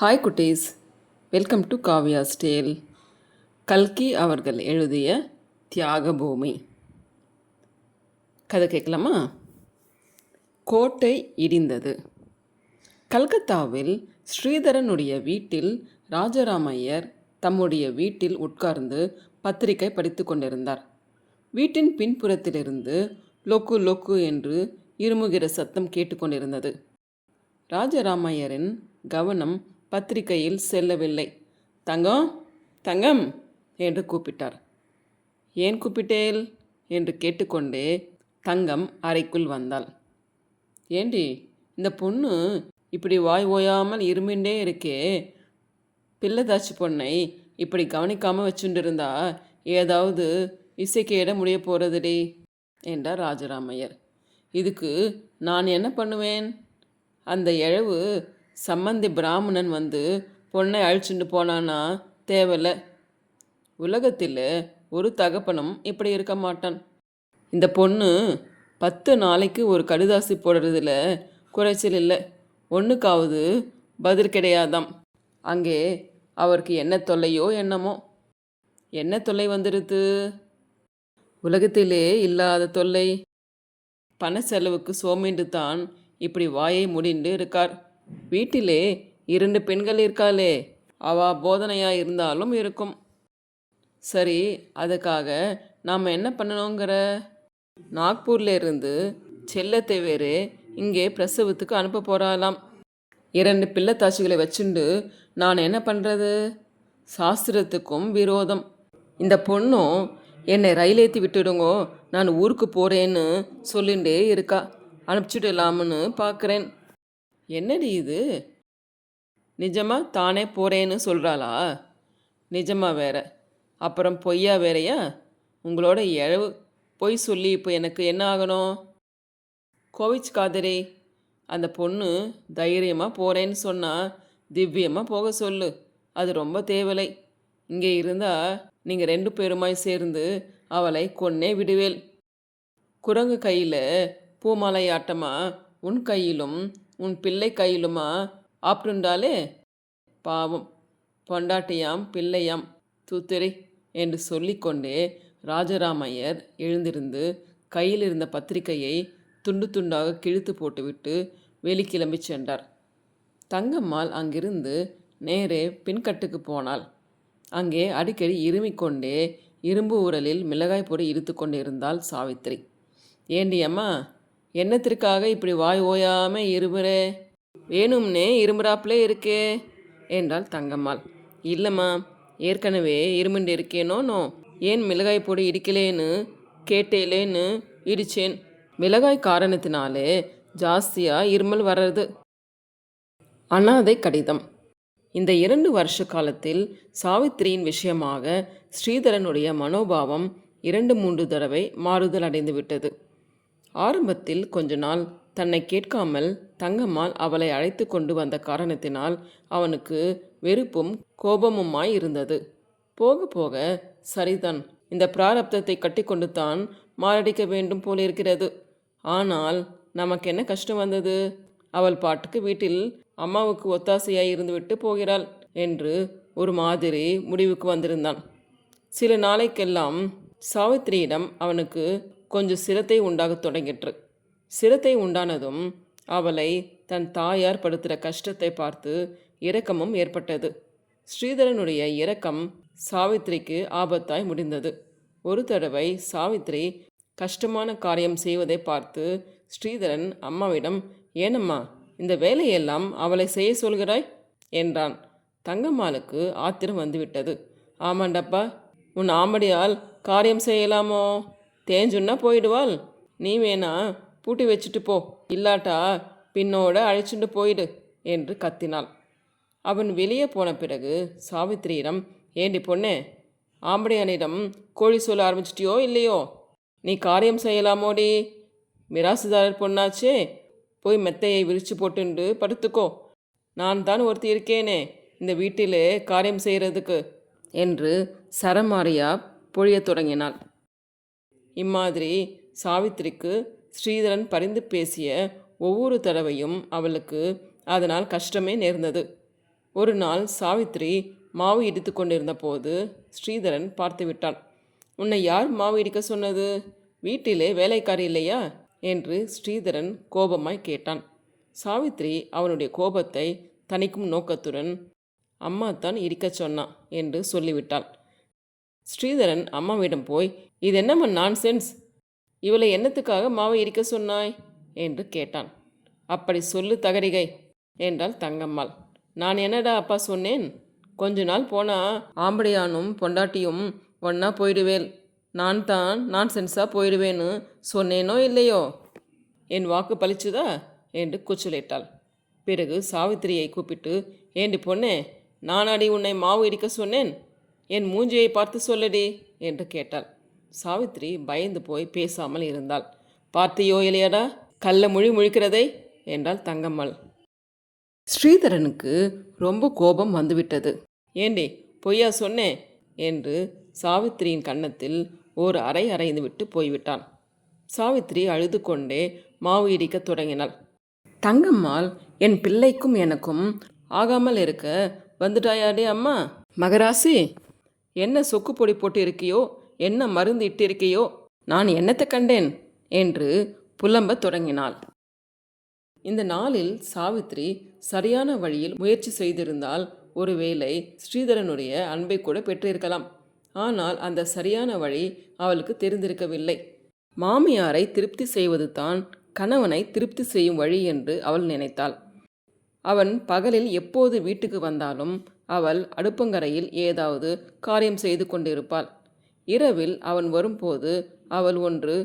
Hi குட்டீஸ். Welcome to Kavya ஸ்டேல் கல்கி அவர்கள் எழுதிய தியாகபூமி. கதை கேட்கலாமா? கோட்டை இடிந்தது. கல்கத்தாவில் ஸ்ரீதரனுடைய வீட்டில் ராஜராமையர் தம்முடைய வீட்டில் உட்கார்ந்து பத்திரிகை படித்து கொண்டிருந்தார். வீட்டின் பின்புறத்திலிருந்து லொக்கு லொக்கு என்று இருமுகிற சத்தம் கேட்டுக்கொண்டிருந்தது ராஜராமையரின் கவனம் பத்திரிகையில் செல்லவில்லை. தங்கம் தங்கம் என்று கூப்பிட்டார். ஏன் கூப்பிட்டேல்? என்று கேட்டுக்கொண்டே தங்கம் அறைக்குள் வந்தாள். ஏண்டி இந்த பொண்ணு இப்படி வாய் ஓயாமல் இருமிண்டே இருக்கே. பிள்ளைதாச்சி பொண்ணை இப்படி கவனிக்காமல் வச்சுட்டு ஏதாவது இசைக்கேட முடிய போகிறதுடி என்றார் ராஜராமையர். இதுக்கு நான் என்ன பண்ணுவேன்? அந்த இழவு சம்மந்தி பிராமணன் வந்து பொண்ணை அழிச்சுட்டு போனான்னா தேவையில்லை. உலகத்தில் ஒரு தகப்பனும் இப்படி இருக்க மாட்டான். இந்த பொண்ணு பத்து நாளைக்கு ஒரு கடுதாசி போடுறதுல குறைச்சல் இல்லை. ஒன்றுக்காவது பதில் கிடையாதாம். அங்கே அவருக்கு என்ன தொல்லையோ என்னமோ. என்ன தொல்லை வந்துடுது உலகத்திலே இல்லாத தொல்லை. பண செலவுக்கு சோமின்று தான் இப்படி வாயை முடிண்டு இருக்கார். வீட்டிலே இரண்டு பெண்கள் இருக்காளே அவ போதனையாக இருந்தாலும் இருக்கும். சரி அதுக்காக நாம் என்ன பண்ணணுங்கிற? நாக்பூர்லேருந்து செல்லத்தை வேறு இங்கே பிரசவத்துக்கு அனுப்ப போகிறாளாம் இரண்டு பிள்ளைத்தாச்சிகளை வச்சுண்டு நான் என்ன பண்ணுறது சாஸ்திரத்துக்கும் விரோதம். இந்த பொண்ணும் என்னை ரயில் ஏற்றி விட்டுடுங்கோ நான் ஊருக்கு போகிறேன்னு சொல்லிண்டே இருக்கா. அனுப்பிச்சிடலாம்னு பார்க்குறேன். என்னடி இது? நிஜமா தானே போகிறேன்னு சொல்கிறாளா நிஜமா வேற. அப்புறம் பொய்யா வேறயா? உங்களோட இழவு. பொய் சொல்லி இப்போ எனக்கு என்ன ஆகணும்? கோவிச்சுக்காதரே அந்த பொண்ணு தைரியமாக போகிறேன்னு சொன்னால் திவ்யமாக போக சொல்லு. அது ரொம்ப தேவலை. இங்கே இருந்தால் நீங்கள் ரெண்டு பேருமாய் சேர்ந்து அவளை கொன்னே விடுவேல். குரங்கு கையில் பூமாலையாட்டமா உன் கையிலும் உன் பிள்ளை கையிலுமா? ஆப்டுண்டாலே. பாவம். பொண்டாட்டியாம் பிள்ளையாம் தூத்திரை என்று சொல்லிக்கொண்டே ராஜராமையர் எழுந்திருந்து கையில் இருந்த பத்திரிகையை துண்டு துண்டாக கிழித்து போட்டுவிட்டு வெளிக்கிளம்பி சென்றார். தங்கம்மாள் அங்கிருந்து நேரே பின்கட்டுக்கு போனாள். அங்கே அடிக்கடி இருமிக்கொண்டே இரும்பு உரலில் மிளகாய் பொடி இழுத்து கொண்டிருந்தாள் சாவித்திரி. ஏண்டியம்மா என்னத்திற்காக இப்படி வாய் ஓயாம இருமுறே? வேணும்னே இருமுறாப்புலே இருக்கே என்றாள் தங்கம்மாள். இல்லைம்மா ஏற்கனவே இருமுண்டு இருக்கேனோனோ ஏன் மிளகாய் பொடி இடிக்கலேன்னு கேட்டேலேன்னு இடிச்சேன். மிளகாய் காரணத்தினாலே ஜாஸ்தியாக இருமல் வர்றது. அனாதை கடிதம். இந்த இரண்டு வருஷ காலத்தில் சாவித்திரியின் விஷயமாக ஸ்ரீதரனுடைய மனோபாவம் இரண்டு மூன்று தடவை மாறுதல் அடைந்து விட்டது ஆரம்பத்தில் கொஞ்ச நாள் தன்னை கேட்காமல் தங்கம்மாள் அவளை அழைத்து கொண்டு வந்த காரணத்தினால் அவனுக்கு வெறுப்பும் கோபமுமாய் இருந்தது. போக போக சரிதான் இந்த பிராரப்தத்தை கட்டிக்கொண்டு தான் மாரடிக்க வேண்டும் போலிருக்கிறது ஆனால் நமக்கு என்ன கஷ்டம் வந்தது? அவள் பாட்டுக்கு வீட்டில் அம்மாவுக்கு ஒத்தாசையாய் இருந்துவிட்டு போகிறாள் என்று ஒரு மாதிரி முடிவுக்கு வந்திருந்தான். சில நாளைக்கெல்லாம் சாவித்திரியிடம் அவனுக்கு கொஞ்சம் சிரத்தை உண்டாகத் தொடங்கிற்று. சிரத்தை உண்டானதும் அவளை தன் தாயார் படுத்துகிற கஷ்டத்தை பார்த்து இரக்கமும் ஏற்பட்டது. ஸ்ரீதரனுடைய இரக்கம் சாவித்திரிக்கு ஆபத்தாய் முடிந்தது. ஒரு தடவை சாவித்திரி கஷ்டமான காரியம் செய்வதை பார்த்து ஸ்ரீதரன் அம்மாவிடம் ஏனம்மா இந்த வேலையெல்லாம் அவளை செய்ய சொல்கிறாய்? என்றான். தங்கம்மாளுக்கு ஆத்திரம் வந்துவிட்டது. ஆமாண்டப்பா உன் ஆம்படியால் காரியம் செய்யலாமோ? தேஞ்சுன்னா போயிடுவாள். நீ வேணா பூட்டி வச்சுட்டு போ. இல்லாட்டா பின்னோட அழைச்சிட்டு போயிடு என்று கத்தினாள். அவன் வெளியே போன பிறகு சாவித்திரியிடம் ஏண்டி பொண்ணே ஆம்படையானிடம் கோழி சொல்ல ஆரம்பிச்சிட்டியோ இல்லையோ? நீ காரியம் செய்யலாமோடி? மிராசுதாரர் பொண்ணாச்சே. போய் மெத்தையை விரிச்சு போட்டுண்டு படுத்துக்கோ. நான் தான் ஒருத்தி இருக்கேனே இந்த வீட்டிலே காரியம் செய்கிறதுக்கு என்று சரமாரியா பொழியத் தொடங்கினாள். இம்மாதிரி சாவித்திரிக்கு ஸ்ரீதரன் பரிந்து பேசிய ஒவ்வொரு தடவையும் அவளுக்கு அதனால் கஷ்டமே நேர்ந்தது. ஒரு நாள் சாவித்திரி மாவு இடித்து கொண்டிருந்த போது ஸ்ரீதரன் பார்த்து விட்டான். உன்னை யார் மாவு இடிக்க சொன்னது? வீட்டிலே வேலைக்காரி இல்லையா? என்று ஸ்ரீதரன் கோபமாய் கேட்டான். சாவித்திரி அவனுடைய கோபத்தை தணிக்கும் நோக்கத்துடன் அம்மா தான் இடிக்கச் சொன்னான் என்று சொல்லிவிட்டாள். ஸ்ரீதரன் அம்மாவிடம் போய் இது என்னம்மா நான்சென்ஸ் இவளை என்னத்துக்காக மாவை இருக்க சொன்னாய்? என்று கேட்டான். அப்படி சொல்லு தகரிகை என்றாள் தங்கம்மாள். நான் என்னடா அப்பா சொன்னேன்? கொஞ்ச நாள் போனால் ஆம்படையானும் பொண்டாட்டியும் ஒன்னா போயிடுவேல் நான் தான் நான் சென்ஸாக போயிடுவேன்னு சொன்னேனோ இல்லையோ? என் வாக்கு பழிச்சுதா? என்று கூச்சலிட்டாள். பிறகு சாவித்திரியை கூப்பிட்டு ஏண்டி பொண்ணே நானாடி உன்னை மாவு இடிக்க சொன்னேன்? என் மூஞ்சியை பார்த்து சொல்லடி என்று கேட்டாள். சாவித்திரி பயந்து போய் பேசாமல் இருந்தாள். பார்த்தியோ இல்லையாடா கள்ள மொழி முழிக்கிறதை என்றாள் தங்கம்மாள். ஸ்ரீதரனுக்கு ரொம்ப கோபம் வந்துவிட்டது. ஏண்டி பொய்யா சொன்னேன் என்று சாவித்திரியின் கன்னத்தில் ஒரு அறை அறைந்து விட்டு போய்விட்டான். சாவித்திரி அழுது கொண்டே மாவு இடிக்கத் தொடங்கினாள். தங்கம்மாள் என் பிள்ளைக்கும் எனக்கும் ஆகாமல் இருக்க வந்துட்டாயாடே அம்மா? மகராசி? என்ன சொக்கு பொடி போட்டு இருக்கியோ என்ன மருந்து இட்டிருக்கியோ? நான் என்னத்தை கண்டேன்? என்று புலம்பத் தொடங்கினாள். இந்த நாளில் சாவித்ரி சரியான வழியில் முயற்சி செய்திருந்தால் ஒருவேளை ஸ்ரீதரனுடைய அன்பை கூட பெற்றிருக்கலாம். ஆனால் அந்த சரியான வழி அவளுக்கு தெரிந்திருக்கவில்லை. மாமியாரை திருப்தி செய்வது தான் கணவனை திருப்தி செய்யும் வழி என்று அவள் நினைத்தாள். அவன் பகலில் எப்போது வீட்டுக்கு வந்தாலும் அவள் அடுப்பங்கரையில் ஏதாவது காரியம் செய்து கொண்டிருப்பாள். இரவில் அவன் வரும்போது அவள் ஒன்று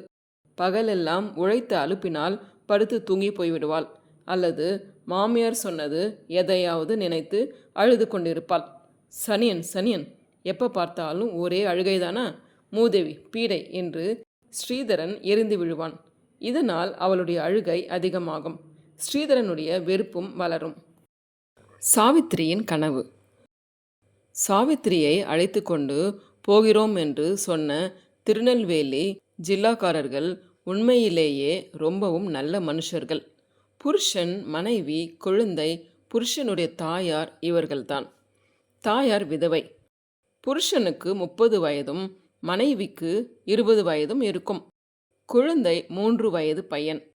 பகலெல்லாம் உழைத்து அழுப்பினால் படுத்து தூங்கி போய்விடுவாள். அல்லது மாமியார் சொன்னது எதையாவது நினைத்து அழுது கொண்டிருப்பாள். சனியன் சனியன் எப்போ பார்த்தாலும் ஒரே அழுகைதானா? மூதேவி பீடை என்று ஸ்ரீதரன் எரிந்து விழுவான். இதனால் அவளுடைய அழுகை அதிகமாகும். ஸ்ரீதரனுடைய வெறுப்பும் வளரும். சாவித்திரியின் கனவு. சாவித்திரியை அழைத்து கொண்டு போகிறோம் என்று சொன்ன திருநெல்வேலி ஜில்லாக்காரர்கள் உண்மையிலேயே ரொம்பவும் நல்ல மனுஷர்கள். புருஷன் மனைவி குழந்தை புருஷனுடைய தாயார் இவர்கள்தான். தாயார் விதவை. புருஷனுக்கு முப்பது வயதும் மனைவிக்கு இருபது வயதும் இருக்கும். குழந்தை மூன்று வயது பையன்.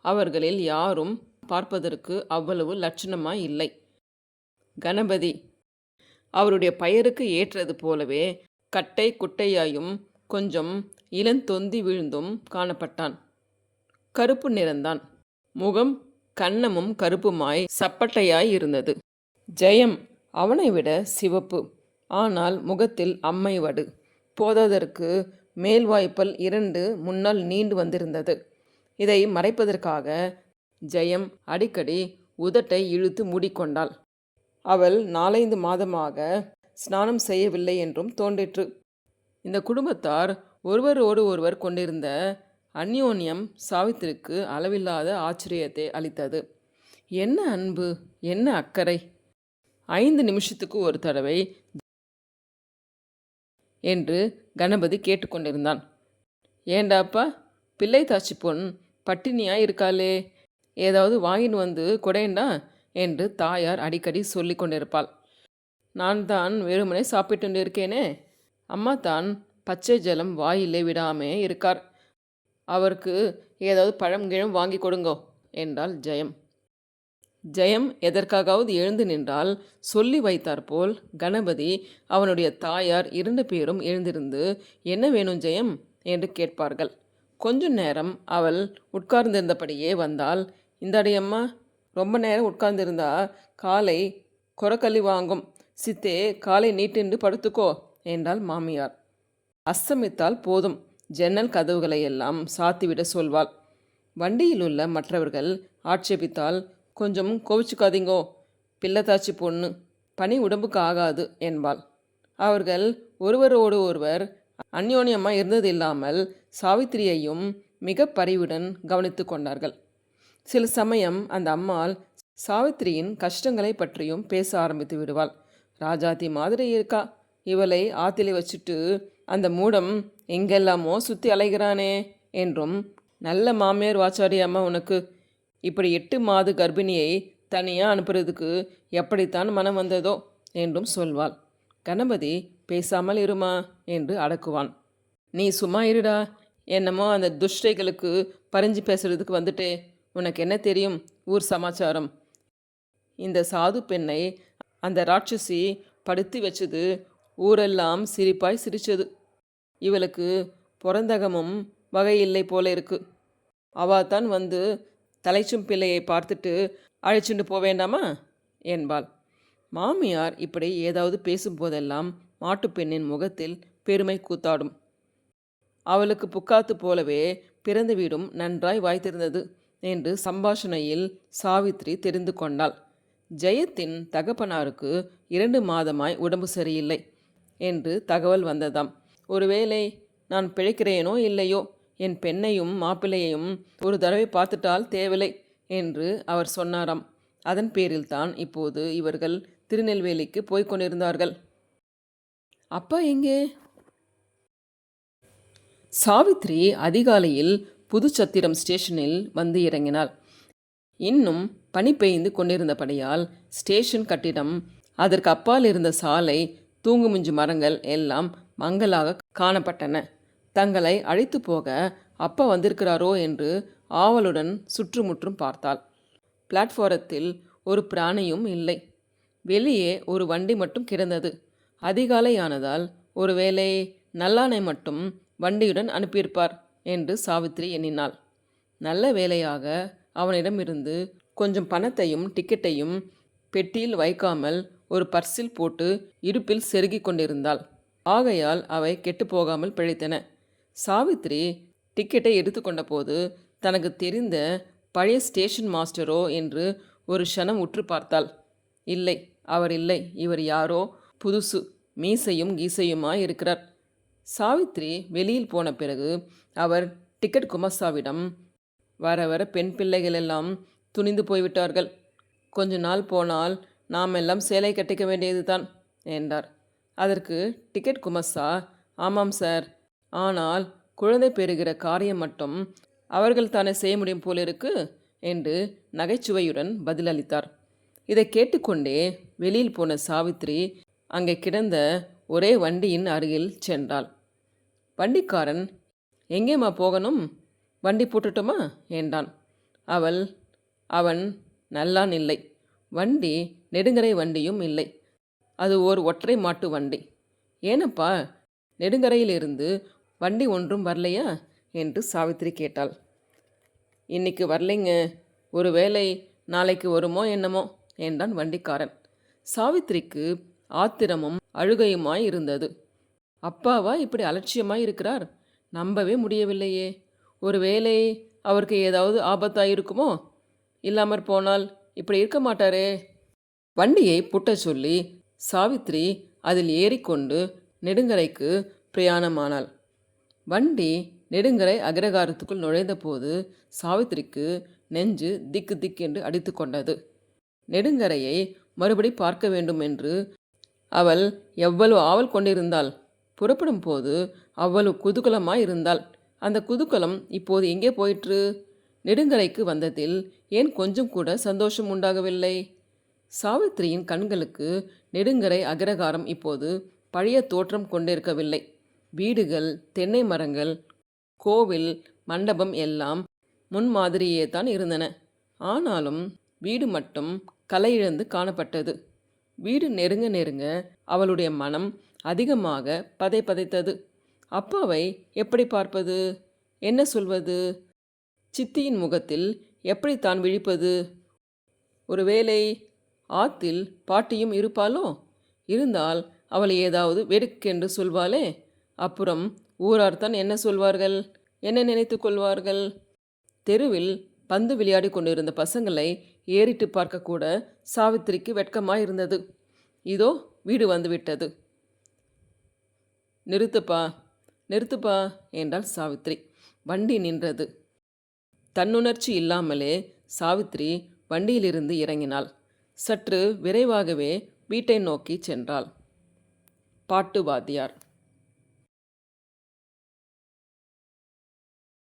அவர்களில் யாரும் பார்ப்பதற்கு அவ்வளவு லட்சணமாய் இல்லை. கணபதி அவருடைய பெயருக்கு ஏற்றது போலவே கட்டை குட்டையாயும் கொஞ்சம் இளந்தொந்தி விழுந்தும் காணப்பட்டான். கருப்பு நிறந்தான். முகம் கன்னமும் கருப்புமாய் சப்பட்டையாய் இருந்தது. ஜெயம் அவனை விட சிவப்பு. ஆனால் முகத்தில் அம்மை வடு. போதாதற்கு மேல்வாய்ப்பல் இரண்டு முன்னால் நீண்டு வந்திருந்தது. இதை மறைப்பதற்காக ஜெயம் அடிக்கடி உதட்டை இழுத்து மூடிக்கொண்டாள். அவள் நாலைந்து மாதமாக ஸ்நானம் செய்யவில்லை என்றும் தோன்றிற்று. இந்த குடும்பத்தார் ஒருவரோடு ஒருவர் கொண்டிருந்த அந்யோன்யம் சாவித்திற்கு அளவில்லாத ஆச்சரியத்தை அளித்தது. என்ன அன்பு என்ன அக்கறை? ஐந்து நிமிஷத்துக்கு ஒரு தடவை என்று கணபதி கேட்டுக்கொண்டிருந்தான். ஏண்டாப்பா பிள்ளை தாச்சி பொன் பட்டினியா இருக்காளே? ஏதாவது வாங்கின்னு வந்து கொடையண்டா? என்று தாயார் அடிக்கடி சொல்லி கொண்டிருப்பாள். நான் தான் வெறுமனே சாப்பிட்டு இருக்கேனே அம்மா தான் பச்சை ஜலம் வாயிலே விடாமே இருக்கார். அவருக்கு ஏதாவது பழம் கிழம் வாங்கி கொடுங்கோ என்றாள் ஜெயம். ஜெயம் எதற்காகவது எழுந்து நின்றால் சொல்லி வைத்தாற்போல் கணபதி அவனுடைய தாயார் இரண்டு பேரும் எழுந்திருந்து என்ன வேணும் ஜெயம்? என்று கேட்பார்கள். கொஞ்ச நேரம் அவள் உட்கார்ந்திருந்தபடியே வந்தால் இந்தாடியம்மா ரொம்ப நேரம் உட்கார்ந்திருந்தா காலை கொரக்கல்லி வாங்கும். சித்தே காலை நீட்டின்று படுத்துக்கோ என்றாள் மாமியார். அஸ்தமித்தால் போதும். ஜன்னல் கதவுகளை எல்லாம் சாத்திவிட சொல்வாள். வண்டியில் உள்ள மற்றவர்கள் ஆட்சேபித்தால் கொஞ்சம் கோவிச்சுக்காதீங்கோ பிள்ளத்தாச்சி பொண்ணு பனி உடம்புக்கு ஆகாது என்பாள். அவர்கள் ஒருவரோடு ஒருவர் அந்யோன்யமாக இருந்ததில்லாமல் சாவித்திரியையும் மிக பரிவுடன் கவனித்து கொண்டார்கள். சில சமயம் அந்த அம்மாள் சாவித்திரியின் கஷ்டங்களை பற்றியும் பேச ஆரம்பித்து விடுவாள். ராஜாத்தி மாதிரி இருக்கா? இவளை ஆத்திலே வச்சுட்டு அந்த மூடம் எங்கெல்லாமோ சுற்றி அலைகிறானே என்றும் நல்ல மாமியார் வாச்சாரி அம்மா உனக்கு. இப்படி எட்டு மாத கர்ப்பிணியை தனியாக அனுப்புறதுக்கு எப்படித்தான் மனம் வந்ததோ என்றும் சொல்வாள். கணபதி பேசாமல் இருமா என்று அடக்குவான். நீ சும்மா இருடா. என்னமோ அந்த துஷ்டைகளுக்கு பறிஞ்சு பேசுறதுக்கு வந்துட்டே. உனக்கு என்ன தெரியும்? ஊர் சமாச்சாரம். இந்த சாது பெண்ணை அந்த ராட்சசி படுத்தி வச்சது ஊரெல்லாம் சிரிப்பாய் சிரிச்சது. இவளுக்கு பிறந்தகமும் வகையில்லை போல இருக்கு. அவாதான் வந்து தலைச்சும் பிள்ளையை பார்த்துட்டு அழைச்சிட்டு போக வேண்டாமா என்பாள். மாமியார் இப்படி ஏதாவது பேசும்போதெல்லாம் மாட்டுப்பெண்ணின் முகத்தில் பெருமை கூத்தாடும். அவளுக்கு புக்காத்து போலவே பிறந்த வீடும் நன்றாய் வாய்த்திருந்தது என்று சம்பாஷணையில் சாவித்ரி தெரிந்து கொண்டாள். ஜெயத்தின் தகப்பனாருக்கு இரண்டு மாதமாய் உடம்பு சரியில்லை என்று தகவல் வந்ததாம். ஒருவேளை நான் பிழைக்கிறேனோ இல்லையோ என் பெண்ணையும் மாப்பிள்ளையையும் ஒரு தடவை பார்த்துட்டால் தேவலை என்று அவர் சொன்னாராம். அதன் பேரில்தான் இப்போது இவர்கள் திருநெல்வேலிக்கு போய்க் கொண்டிருந்தார்கள். அப்பா எங்கே? சாவித்ரி அதிகாலையில் புதுச்சத்திரம் ஸ்டேஷனில் வந்து இறங்கினாள். இன்னும் பனி பெய்ந்து கொண்டிருந்தபடியால் ஸ்டேஷன் கட்டிடம் அதற்கு அப்பால் இருந்த சாலை தூங்குமுஞ்சு மரங்கள் எல்லாம் மங்கலாக காணப்பட்டன. தங்களை அழைத்து போக அப்பா வந்திருக்கிறாரோ என்று ஆவலுடன் சுற்றுமுற்றும் பார்த்தாள். பிளாட்ஃபாரத்தில் ஒரு பிராணியும் இல்லை. வெளியே ஒரு வண்டி மட்டும் கிடந்தது. அதிகாலையானதால் ஒருவேளை நல்லானை மட்டும் வண்டியுடன் அனுப்பியிருப்பார் என்று சாவித்ரி எண்ணினாள். நல்ல வேலையாக அவனிடமிருந்து கொஞ்சம் பணத்தையும் டிக்கெட்டையும் பெட்டியில் வைக்காமல் ஒரு பர்சில் போட்டு இருப்பில் செருகிக் கொண்டிருந்தாள். ஆகையால் அவை கெட்டுப்போகாமல் பிழைத்தன. சாவித்ரி டிக்கெட்டை எடுத்துக்கொண்ட போது தனக்கு தெரிந்த பழைய ஸ்டேஷன் மாஸ்டரோ என்று ஒரு க்ஷணம் உற்று பார்த்தாள். இல்லை அவர் இல்லை இவர் யாரோ புதுசு மீசையும் கீசையுமாய் இருக்கிறார். சாவித்ரி வெளியில் போன பிறகு அவர் டிக்கெட் குமஸ்தாவிடம் வர வர பெண் பிள்ளைகள் எல்லாம் துணிந்து போய்விட்டார்கள். கொஞ்ச நாள் போனால் நாம் எல்லாம் சேலை கட்டிக்க வேண்டியது தான் என்றார். அதற்கு டிக்கெட் குமஸ்தா ஆமாம் சார். ஆனால் குழந்தை பெறுகிற காரியம் மட்டும் அவர்கள் தானே செய்ய முடியும் போலிருக்கு என்று நகைச்சுவையுடன் பதிலளித்தார். இதை கேட்டுக்கொண்டே வெளியில் போன சாவித்ரி அங்கே கிடந்த ஒரே வண்டியின் அருகில் சென்றாள். வண்டிக்காரன் எங்கேம்மா போகணும்? வண்டி போட்டுட்டோமா? என்றான். அவள் அவன் நல்லான் இல்லை. வண்டி நெடுங்கரை வண்டியும் இல்லை. அது ஓர் ஒற்றை மாட்டு வண்டி. ஏனப்பா நெடுங்கரையிலிருந்து வண்டி ஒன்றும் வரலையா? என்று சாவித்திரி கேட்டாள். இன்னைக்கு வரலைங்க. ஒரு வேளை நாளைக்கு வருமோ என்னமோ? என்றான் வண்டிக்காரன். சாவித்திரிக்கு ஆத்திரமும் அழுகையுமாய் இருந்தது. அப்பாவா இப்படி அலட்சியமாய் இருக்கிறார்? நம்பவே முடியவில்லையே. ஒருவேளை அவருக்கு ஏதாவது ஆபத்தாயிருக்குமோ? இல்லாமற் போனால் இப்படி இருக்க மாட்டாரே. வண்டியை புட்டச் சொல்லி சாவித்ரி அதில் ஏறிக்கொண்டு நெடுங்கரைக்கு பிரயாணமானாள். வண்டி நெடுங்கரை அக்ரகாரத்துக்குள் நுழைந்தபோது சாவித்திரிக்கு நெஞ்சு திக்கு திக்கென்று அடித்து கொண்டது. நெடுங்கரையை மறுபடி பார்க்க வேண்டும் என்று அவள் எவ்வளவு ஆவல் கொண்டிருந்தாள். புறப்படும் போது அவ்வளவு குதூகலமாக இருந்தாள். அந்த குதூகலம் இப்போது எங்கே போயிற்று? நெடுங்கரைக்கு வந்ததில் ஏன் கொஞ்சம் கூட சந்தோஷம் உண்டாகவில்லை? சாவித்திரியின் கண்களுக்கு நெடுங்கரை அகரகாரம் இப்போது பழைய தோற்றம் கொண்டிருக்கவில்லை. வீடுகள் தென்னை மரங்கள் கோவில் மண்டபம் எல்லாம் முன்மாதிரியே தான் இருந்தன. ஆனாலும் வீடு மட்டும் கலையிழந்து காணப்பட்டது. வீடு நெருங்க நெருங்க அவளுடைய மனம் அதிகமாக பதை பதைத்தது. அப்பாவை எப்படி பார்ப்பது? என்ன சொல்வது? சித்தியின் முகத்தில் எப்படி தான் விழிப்பது? ஒருவேளை ஆத்தில் பாட்டியும் இருப்பாளோ? இருந்தால் அவளை ஏதாவது வெடுக்கென்று சொல்வாளே? அப்புறம் ஊரார்தான் என்ன சொல்வார்கள்? என்ன நினைத்து கொள்வார்கள்? தெருவில் பந்து விளையாடி கொண்டிருந்த பசங்களை ஏறிட்டு பார்க்கக்கூட சாவித்திரிக்கு வெட்கமாக இருந்தது இதோ வீடு வந்துவிட்டது. நிறுத்துப்பா நிறுத்துப்பா என்றாள் சாவித்ரி வண்டி நின்றது. தன்னுணர்ச்சி இல்லாமலே சாவித்ரி வண்டியிலிருந்து இறங்கினாள். சற்று விரைவாகவே வீட்டை நோக்கி சென்றாள். பாட்டு வாத்தியார்.